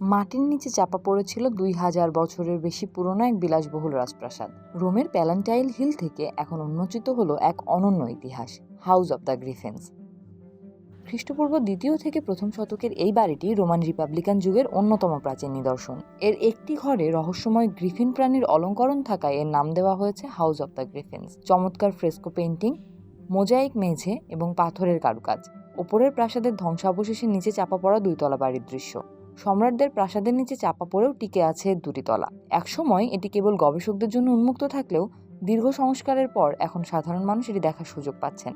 মাটির নিচে চাপা পড়েছিল দুই হাজার বছরের বেশি পুরনো এক বিলাসবহুল রাজপ্রাসাদ। রোমের প্যালান্টাইল হিল থেকে এখন উন্মোচিত হলো এক অনন্য ইতিহাস, হাউস অব দ্য গ্রিফেন্স। খ্রিস্টপূর্ব দ্বিতীয় থেকে প্রথম শতকের এই বাড়িটি রোমান রিপাবলিকান যুগের অন্যতম প্রাচীন নিদর্শন। এর একটি ঘরে রহস্যময় গ্রিফিন প্রাণীর অলঙ্করণ থাকায় এর নাম দেওয়া হয়েছে হাউস অব দ্য গ্রিফিন্স। চমৎকার ফ্রেস্কো পেন্টিং মোজাইক মেঝে এবং পাথরের কারুকাজ। ওপরের প্রাসাদের ধ্বংসাবশেষের নিচে চাপা পড়া দুইতলা বাড়ির দৃশ্য। সম্রাটদের প্রাসাদের নিচে চাপা পড়েও টিকে আছে দুটি তলা। একসময় এটি কেবল গবেষকদের জন্য উন্মুক্ত থাকলেও দীর্ঘ সংস্কারের পর এখন সাধারণ মানুষ এটি দেখার সুযোগ পাচ্ছেন।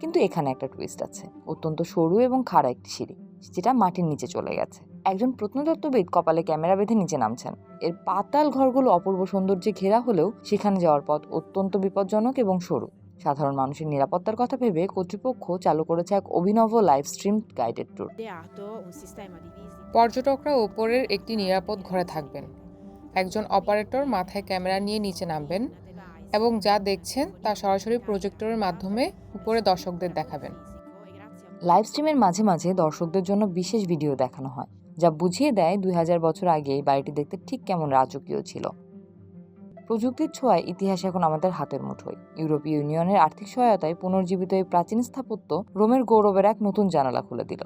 কিন্তু এখানে একটা টুইস্ট আছে। অত্যন্ত সরু এবং খাড়া একটি সিঁড়ি, যেটা মাটির নিচে চলে গেছে। একজন প্রত্নতত্ত্ববিদ কপালে ক্যামেরা বেঁধে নিচে নামছেন। এর পাতাল ঘরগুলো অপূর্ব সৌন্দর্যে ঘেরা হলেও সেখানে যাওয়ার পথ অত্যন্ত বিপজ্জনক এবং সরু। সাধারণ মানুষের নিরাপত্তার কথা ভেবে কর্তৃপক্ষ চালু করেছে এক অভিনব লাইভ স্ট্রিম গাইডেড ট্যুর পর্যটকরা উপরের একটি নিরাপদ ঘরে থাকবেন। একজন অপারেটর মাথায় ক্যামেরা নিয়ে নিচে নামবেন এবং যা দেখছেন তা সরাসরি প্রজেক্টরের মাধ্যমে উপরে দর্শকদের দেখাবেন। লাইভ স্ট্রিমের মাঝে মাঝে দর্শকদের জন্য বিশেষ ভিডিও দেখানো হয় যা বুঝিয়ে দেয় দুই হাজার বছর আগে এই বাড়িটি দেখতে ঠিক কেমন রাজকীয় ছিল। প্রযুক্তির ছোঁয়ায় ইতিহাস এখন আমাদের হাতের মুঠোয়। ইউরোপীয় ইউনিয়নের আর্থিক সহায়তায় পুনর্জীবিত এই প্রাচীন স্থাপত্য রোমের গৌরবের এক নতুন জানালা খুলে দিল।